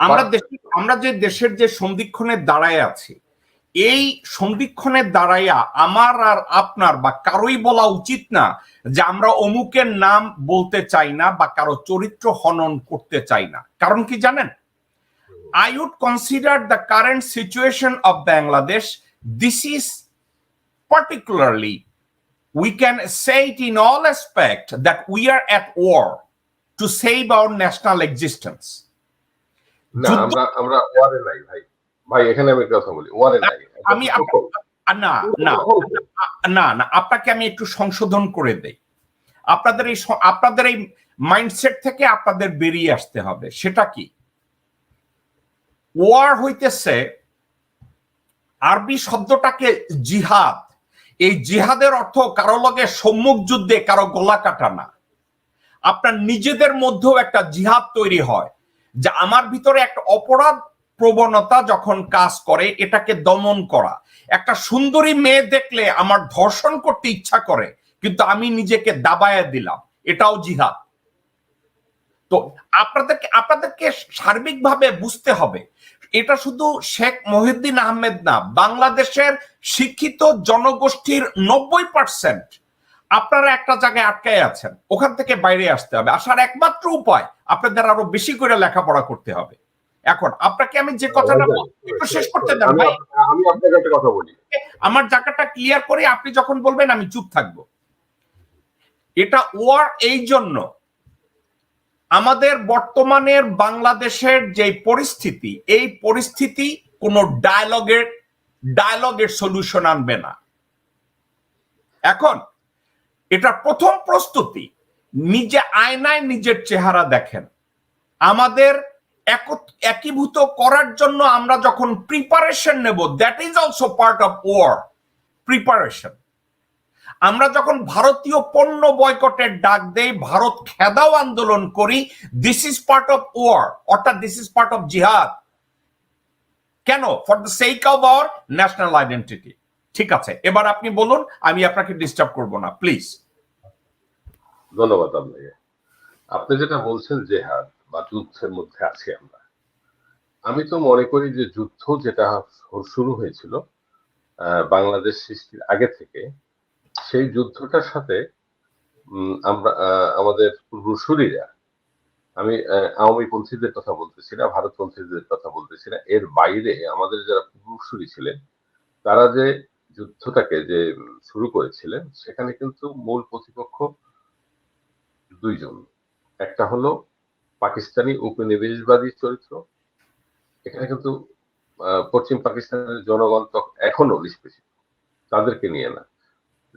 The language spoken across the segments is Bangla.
আমরা দেশে আমরা যে দেশের যে সন্ধিক্ষণের দাঁড়ায় আছি এই সন্ধিক্ষণের দাঁড়াইয়া আমার আর আপনার বা কারোই বলা উচিত না যে আমরা অমুকের নাম বলতে চাই না বা কারও চরিত্র হনন করতে চাই না। কারণ কি জানেন? I would consider the current situation of Bangladesh this is particularly we can say it in all aspect that we are at war to save our national existence. না আমরা আমরা ওয়ারে নাই ভাই। ভাই এখানে আমি কথা বলি ওয়ারে নাই। আমি না না না না আপনাকে আমি একটু সংশোধন করে দেই। আপনাদের এই আপনাদের এই মাইন্ডসেট থেকে আপনাদের বেরিয়ে আসতে হবে। সেটা কি? ওয়ার হইতেছে আরবি শব্দটাকে জিহাদ। এই জিহাদের অর্থ কারও লগে সম্মুখ যুদ্ধে কারও গলা কাটা না। আপনার নিজেদের মধ্যেও একটা জিহাদ তৈরি হয়। যে আমার ভিতরে একটা অপরাধ প্রবণতা যখন কাজ করে, এটাকে দমন করা। একটা সুন্দরী মেয়ে দেখলে আমার ধর্ষণ করতে ইচ্ছা করে, কিন্তু আমি নিজেকে দাবায়া দিলাম। এটাও জিহাদ। তো আপনাদেরকে আপনাদেরকে সার্বিকভাবে বুঝতে হবে, এটা শুধু শেখ মহিউদ্দিন আহমেদ না, বাংলাদেশের শিক্ষিত জনগোষ্ঠীর নব্বই পার্সেন্ট আপনারা একটা জায়গায় আটকায় আছেন ওখান থেকে বাইরে আসতে হবে। আসার একমাত্র উপায় আপনাদের আরও বেশি করে লেখাপড়া করতে হবে। এখন আপনাকে আমি যে কথাটা বলছি, একটু শেষ করতে দেন ভাই। আমি আপনাকে একটা কথা বলি। আমার জায়গাটা ক্লিয়ার করে আপনি যখন বলবেন আমি চুপ থাকব। এটা ওয়ার এই জন্য আমাদের বর্তমানের বাংলাদেশের যে পরিস্থিতি এই পরিস্থিতি কোনো ডায়ালগের ডায়ালগের সলিউশন আনবে না। এখন এটা প্রথম প্রস্তুতি। নিজে আয়নায় নিজের চেহারা দেখেন। আমাদের একীভূত করার জন্য আমরা যখন প্রিপারেশন নেব that is also part of war preparation আমরা যখন ভারতীয় পণ্য বয়কটের ডাক দেই, ভারত খেদাও আন্দোলন করি this is part of war অর্থাৎ this is part of jihad কেন? For the sake of our national identity ঠিক আছে, এবার আপনি বলুন, আমি আপনাকে ডিস্টার্ব করব না প্লিজ ধন্যবাদ আপনাকে। আপনি যেটা বলছেন, জেহাদ বা যুদ্ধের মধ্যে আছি আমরা। আমি তো মনে করি যে যুদ্ধ যেটা শুরু হয়েছিল বাংলাদেশ সৃষ্টির আগে থেকে, সেই যুদ্ধটার সাথে আমরা আমাদের পূর্বসূরীরা, আমি আওয়ামী পন্থীদের কথা বলতেছি না, ভারতপন্থীদের কথা বলতেছি না, এর বাইরে আমাদের যারা পূর্বসূরী ছিলেন, তারা যে যুদ্ধটাকে যে শুরু করেছিলেন, সেখানে কিন্তু মূল প্রতিপক্ষ দুইজন। একটা হলো পাকিস্তানি উপনিবেশবাদী চরিত্র। এখানে কিন্তু পশ্চিম পাকিস্তানের জনগণ এখনও নিষ্পেষিত। তাদেরকে নিয়ে না।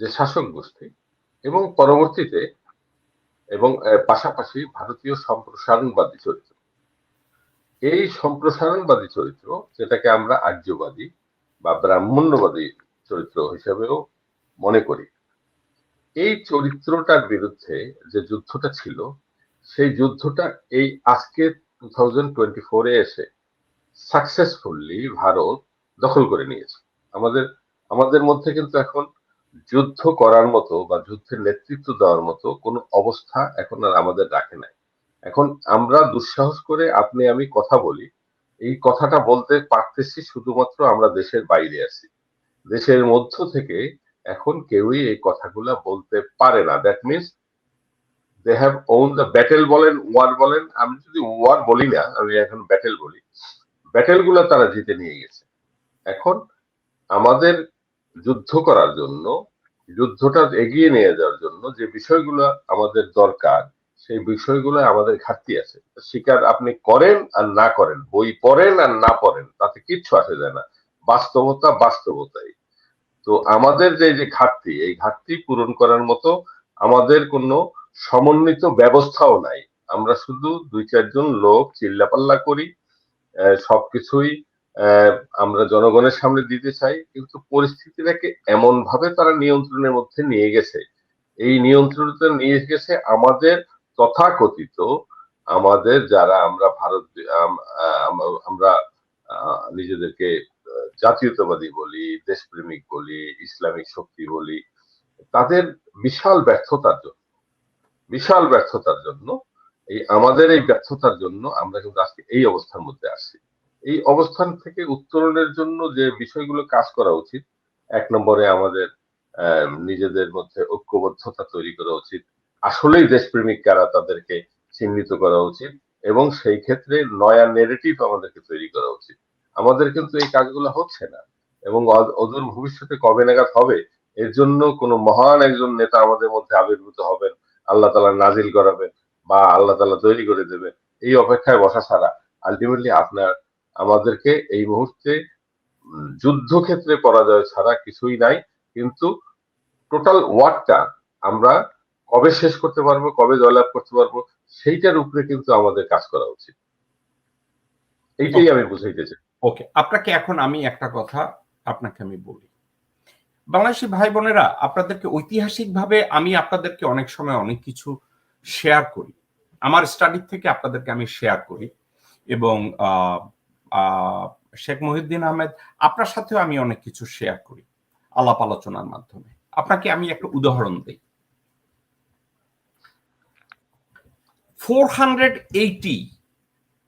যে শাসক গোষ্ঠী এবং পরবর্তীতে এবং পাশাপাশি ভারতীয় সম্প্রসারণবাদী চরিত্র। এই সম্প্রসারণবাদী চরিত্র, যেটাকে আমরা আর্যবাদী বা ব্রাহ্মণ্যবাদী চরিত্র হিসেবেও মনে করি। এই চরিত্রটার বিরুদ্ধে যে যুদ্ধটা ছিল, সেই যুদ্ধটা এই আজকে টু থাউজেন্ড টোয়েন্টি ফোরে এসে সাকসেসফুলি ভারত দখল করে নিয়েছে। আমাদের আমাদের মধ্যে কিন্তু এখন যুদ্ধ করার মতো বা যুদ্ধের নেতৃত্ব দেওয়ার মতো কোনো অবস্থা এখন আর আমাদের রাখে নাই। এখন আমরা দুঃসাহস করে আপনি, আমি কথা বলি। এই কথাটা বলতে পারতেছি শুধুমাত্র আমরা দেশের বাইরে আছি। দেশের মধ্য থেকে এখন কেউই এই কথাগুলা বলতে পারে না। That means they have won the battle বলেন ওয়ার বলেন, আমি যদি ওয়ার বলি না, আমি এখন ব্যাটেল বলি ব্যাটেলগুলো তারা জিতে নিয়ে গেছে। এখন আমাদের যুদ্ধ করার জন্য, যুদ্ধটা এগিয়ে নিয়ে যাওয়ার জন্য যে বিষয়গুলো আমাদের দরকার, সেই বিষয়গুলো আমাদের ঘাটতি আছে। স্বীকার আপনি করেন আর না করেন, বই পড়েন আর না পড়েন, তাতে কিচ্ছু আসে যায় না। বাস্তবতা বাস্তবতাই। তো আমাদের যে যে ঘাটতি, এই ঘাটতি পূরণ করার মতো আমাদের কোনো সমন্বিত ব্যবস্থাও নাই। আমরা শুধু দুই, চারজন লোক চিল্লাপাল্লা করি সবকিছুই আমরা জনগণের সামনে দিতে চাই, কিন্তু পরিস্থিতিটাকে এমন ভাবে তারা নিয়ন্ত্রণের মধ্যে নিয়ে গেছে। এই নিয়ন্ত্রণটা নিয়ে গেছে আমাদের তথাকথিত আমাদের যারা আমরা ভারত, আম- আম- আমরা নিজেদেরকে জাতীয়তাবাদী বলি, দেশপ্রেমিক বলি, ইসলামিক শক্তি বলি, তাদের বিশাল ব্যর্থতার জন্য, বিশাল ব্যর্থতার জন্য, এই আমাদের এই ব্যর্থতার জন্য আমরা কিন্তু আজকে এই অবস্থার মধ্যে আসছি। এই অবস্থান থেকে উত্তরণের জন্য যে বিষয়গুলো কাজ করা উচিত, এক নম্বরে আমাদের নিজেদের মধ্যে ঐক্যবদ্ধতা তৈরি করা উচিত, আসলেই দেশপ্রেমিক কারা তাদেরকে চিহ্নিত করা উচিত, এবং সেই ক্ষেত্রে নয়া নেগেটিভ আমাদেরকে তৈরি করা উচিত। আমাদের কিন্তু এই কাজগুলো হচ্ছে না। এবং অদূর ভবিষ্যতে কবে নাগাদ হবে, এর জন্য কোন মহান একজন নেতা আমাদের মধ্যে আবির্ভূত হবেন, আল্লাহ তালা নাজিল করাবেন বা আল্লাহ তালা তৈরি করে দেবেন, এই অপেক্ষায় বসা ছাড়া আলটিমেটলি আপনার, আমাদেরকে এই মুহূর্তে যুদ্ধক্ষেত্রে পরাজয় ছাড়া কিছুই নাই, কিন্তু টোটাল ওয়ার্কটা আমরা কবে শেষ করতে পারব, কবে জয়লাভ করতে পারব, সেইটার উপরে কিন্তু আমাদের কাজ করা উচিত। এইটাই আমি বুঝাইতে চাই। ওকে আপনাকে এখন আমি একটা কথা আপনাকে আমি বলি। বাংলাদেশি ভাই বোনেরা, আপনাদেরকে ঐতিহাসিকভাবে আমি আপনাদেরকে অনেক সময় অনেক কিছু শেয়ার করি। আমার স্টাডি থেকে আপনাদেরকে আমি শেয়ার করি এবং শেখ মহিউদ্দিন আহমেদ, আপনার সাথেও আমি অনেক কিছু শেয়ার করি আলাপ আলোচনার মাধ্যমে। আপনাকে আমি একটা উদাহরণ দিই। Four hundred eighty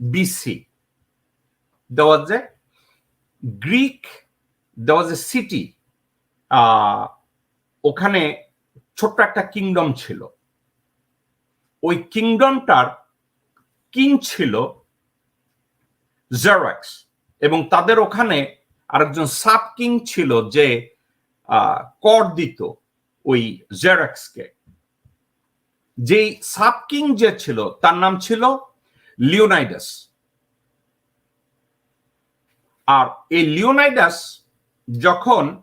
BC there was a Greek, there was a city, ah, ওখানে ছোট্ট একটা কিংডম ছিল। ওই কিংডমটার কিং ছিল জেরক্স এবং তাদের ওখানে আরেকজন সাব কিং ছিল যে কর দিত ওই জেরক্সকে যেই সাব কিং যে ছিল তার নাম ছিল লিওনাইডাস আর এই লিওনাইডাস যখন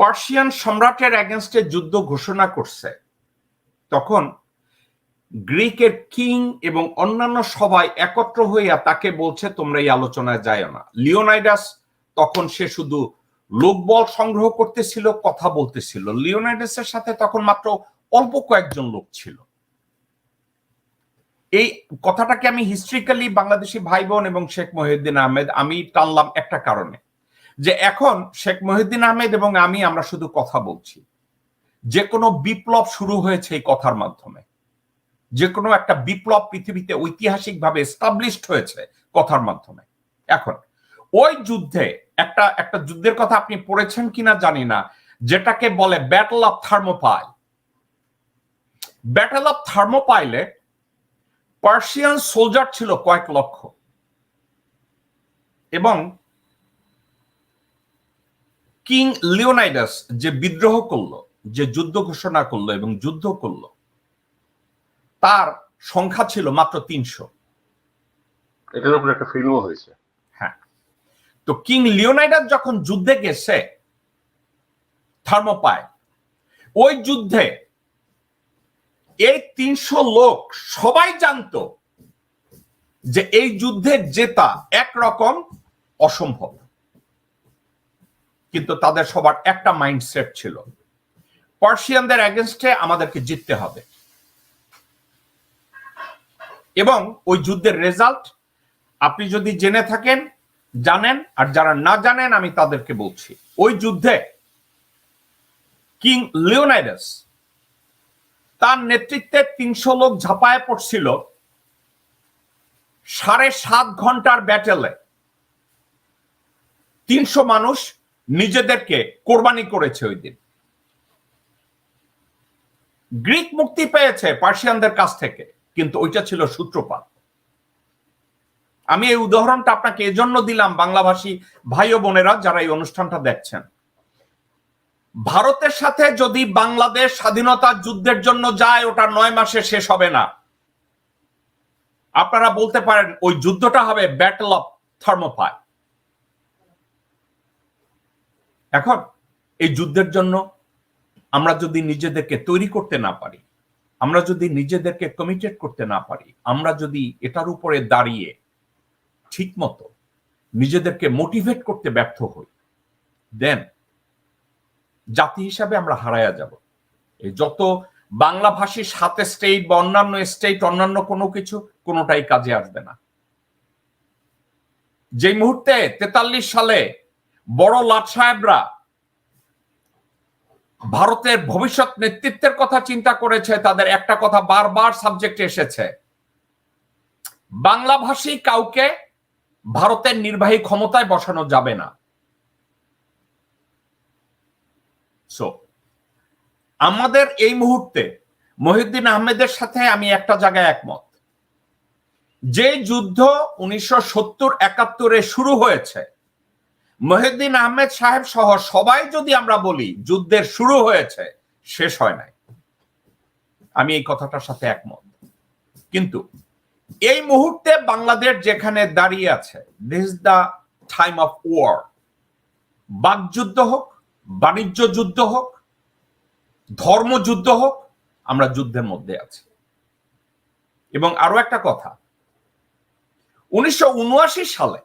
পার্সিয়ান সম্রাটের এগেনস্টে যুদ্ধ ঘোষণা করছে, তখন গ্রিকের কিং এবং অন্যান্য সবাই একত্র হইয়া তাকে বলছে, তোমরা এই আলোচনায় যায় না। লিওনাইডাস তখন সে শুধু লোকবল সংগ্রহ করতেছিল, কথা বলতেছিল। লিওনাইডাসের সাথে তখন মাত্র অল্প কয়েকজন লোক ছিল। এই কথাটাকে আমি হিস্ট্রিক্যালি বাংলাদেশি ভাই বোন এবং শেখ মহিউদ্দিন আহমেদ, আমি টানলাম একটা কারণে। যে এখন শেখ মহিউদ্দিন আহমেদ এবং আমি, আমরা শুধু কথা বলছি। যে কোনো বিপ্লব শুরু হয়েছে এই কথার মাধ্যমে। যে কোনো একটা বিপ্লব পৃথিবীতে ঐতিহাসিকভাবে এস্টাবলিশড হয়েছে কথার মাধ্যমে। এখন, ওই যুদ্ধে একটা একটা যুদ্ধের কথা আপনি পড়েছেন কিনা জানি না, যেটাকে বলে battle of Thermopylae battle of থার্মোপাইলে Persian soldier ছিল কয়েক লক্ষ। এবং কিং লিওনাইডাস যে বিদ্রোহ করল যে যুদ্ধ ঘোষণা করল এবং যুদ্ধ করল তার সংখ্যা ছিল মাত্র তিনশো। এটার উপরে একটা ফিল্মও হয়েছে। হ্যাঁ। তো কিং লিওনাইডাস যখন যুদ্ধে গেছে থার্মোপায় ওই যুদ্ধে এই তিনশো লোক সবাই জানতো যে এই যুদ্ধে জেতা একরকম অসম্ভব। কিন্তু তাদের সবার একটা মাইন্ডসেট ছিল, পার্সিয়ানদের এগেনস্টে আমাদেরকে জিততে হবে। এবং ওই যুদ্ধের রেজাল্ট আপনি যদি জেনে থাকেন, জানেন, আর যারা না জানেন আমি তাদেরকে বলছি। ওই যুদ্ধে কিং লিওনাইডাস তার নেতৃত্বে তিনশো লোক ঝাঁপায় পড়ছিল সাড়ে সাত ঘণ্টার ব্যাটেলে তিনশো মানুষ নিজেদেরকে কোরবানি করেছে ওই দিন। গ্রিক মুক্তি পেয়েছে পার্সিয়ানদের কাছ থেকে, কিন্তু ওইটা ছিল সূত্রপাত। আমি এই উদাহরণটা আপনাকে এজন্য দিলাম বাংলাভাষী ভাই ও বোনেরা যারা এই অনুষ্ঠানটা দেখছেন। ভারতের সাথে যদি বাংলাদেশ স্বাধীনতার যুদ্ধের জন্য যায়, ওটা নয় মাসে শেষ হবে না। আপনারা বলতে পারেন, ওই যুদ্ধটা হবে ব্যাটল অফ থার্মোপাই এখন, এই যুদ্ধের জন্য আমরা যদি নিজেদেরকে তৈরি করতে না পারি, আমরা যদি নিজেদেরকে কমিটেড করতে না পারি, আমরা যদি এটার উপরে দাঁড়িয়ে ঠিক মতো নিজেদেরকে মোটিভেট করতে ব্যর্থ হই দেন জাতি হিসাবে আমরা হারায়া যাব। এই যত বাংলা ভাষী সাথে স্টেট বা অন্যান্য স্টেট অন্যান্য কোনো কিছু, কোনোটাই কাজে আসবে না। যে মুহূর্তে তেতাল্লিশ সালে বড় লাট সাহেবরা ভারতের ভবিষ্যৎ নেতৃত্বের কথা চিন্তা করেছে, তাদের একটা কথা বারবার সাবজেক্টে এসেছে। বাংলাভাষী কাউকে ভারতের নির্বাহী ক্ষমতায় বসানো যাবে না। সো আমাদের এই মুহূর্তে মহিউদ্দিন আহমেদের সাথে আমি একটা জায়গায় একমত। যে যুদ্ধ উনিশশো সত্তর একাত্তরে শুরু হয়েছে, মহিউদ্দিন আহমেদ সাহেব সহ সবাই যদি আমরা বলি যুদ্ধের শুরু হয়েছে, শেষ হয় নাই। আমি এই কথাটার সাথে একমত। কিন্তু এই মুহূর্তে বাংলাদেশ যেখানে দাঁড়িয়ে আছে this the time of war বাকযুদ্ধ হোক বাণিজ্য যুদ্ধ হোক ধর্মযুদ্ধ হোক, আমরা যুদ্ধের মধ্যে আছি। এবং আরও একটা কথা, উনিশশো উনআশি সালে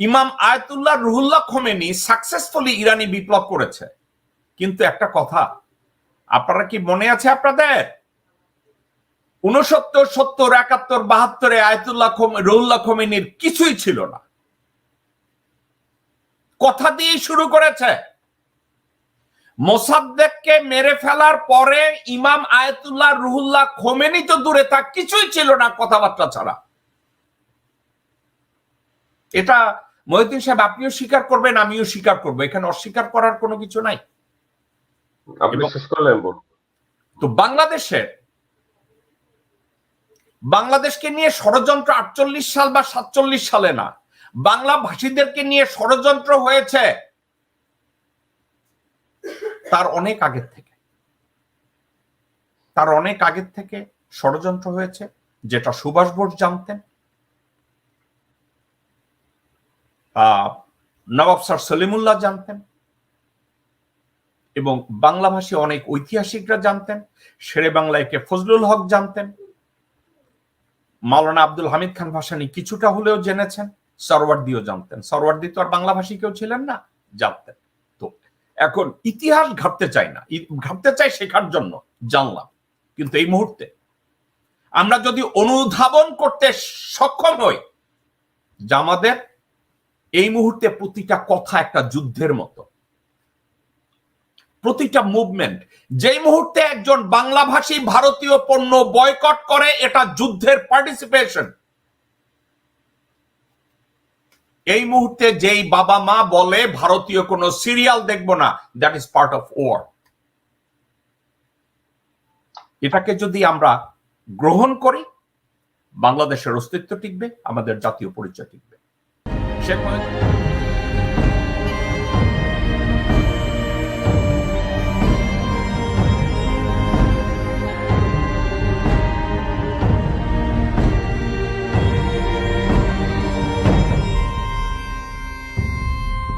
ইমাম আয়তুল্লাহ রুহুল্লাহ খোমেনি সাকসেসফুলি ইরানি বিপ্লব করেছে। কিন্তু একটা কথা, আপনারা কি মনে আছে আপনাদের? উনসত্তর সত্তর, একাত্তর, বাহাত্তরে আয়তুল্লাহ রুহুল্লাহ খোমেনির কিছুই ছিল না। কথা দিয়ে শুরু করেছে। মোসাদ্দেককে মেরে ফেলার পরে ইমাম আয়াতুল্লাহ রুহুল্লাহ খোমেনি তো দূরে থাক কিছুই ছিল না কথাবার্তা ছাড়া। এটা মহিউদ্দিন সাহেব আপনিও স্বীকার করবেন আমিও স্বীকার করব। এখানে অস্বীকার করার কোনো কিছু নাই। তো বাংলাদেশের বাংলাদেশকে নিয়ে ষড়যন্ত্র আটচল্লিশ সাল বা সাতচল্লিশ সালে না বাংলা ভাষীদেরকে নিয়ে ষড়যন্ত্র হয়েছে তার অনেক আগের থেকে। তার অনেক আগের থেকে ষড়যন্ত্র হয়েছে, যেটা সুভাষ বোস জানতেন। নবাব স্যার সলিমুল্লাহ জানতেন। এবং বাংলাভাষী অনেক ঐতিহাসিকরা জানতেন। শেরে বাংলায় কে ফজলুল হক জানতেন। মাওলানা আব্দুল হামিদ খান ভাসানি কিছুটা হলেও জেনেছেন। সরওয়ার্দিও জানতেন। সরওয়ার্দি তো আর বাংলাভাষী কেউ ছিলেন না, জানতেন। তো এখন ইতিহাস ঘাটতে চাই না। ঘাটতে চাই শেখার জন্য, জানলাম। কিন্তু এই মুহূর্তে আমরা যদি অনুধাবন করতে সক্ষম হই যে আমাদের এই মুহূর্তে প্রতিটা কথা একটা যুদ্ধের মতো। প্রতিটা মুভমেন্ট যেই মুহূর্তে একজন বাংলাভাষী ভারতীয় পণ্য বয়কট করে, এটা যুদ্ধের পার্টিসিপেশন এই মুহূর্তে যেই বাবা মা বলে ভারতীয় কোনো সিরিয়াল দেখব না that is part of war এটাকে যদি আমরা গ্রহণ করি, বাংলাদেশের অস্তিত্ব টিকবে, আমাদের জাতীয় পরিচয় টিকবে। শেখ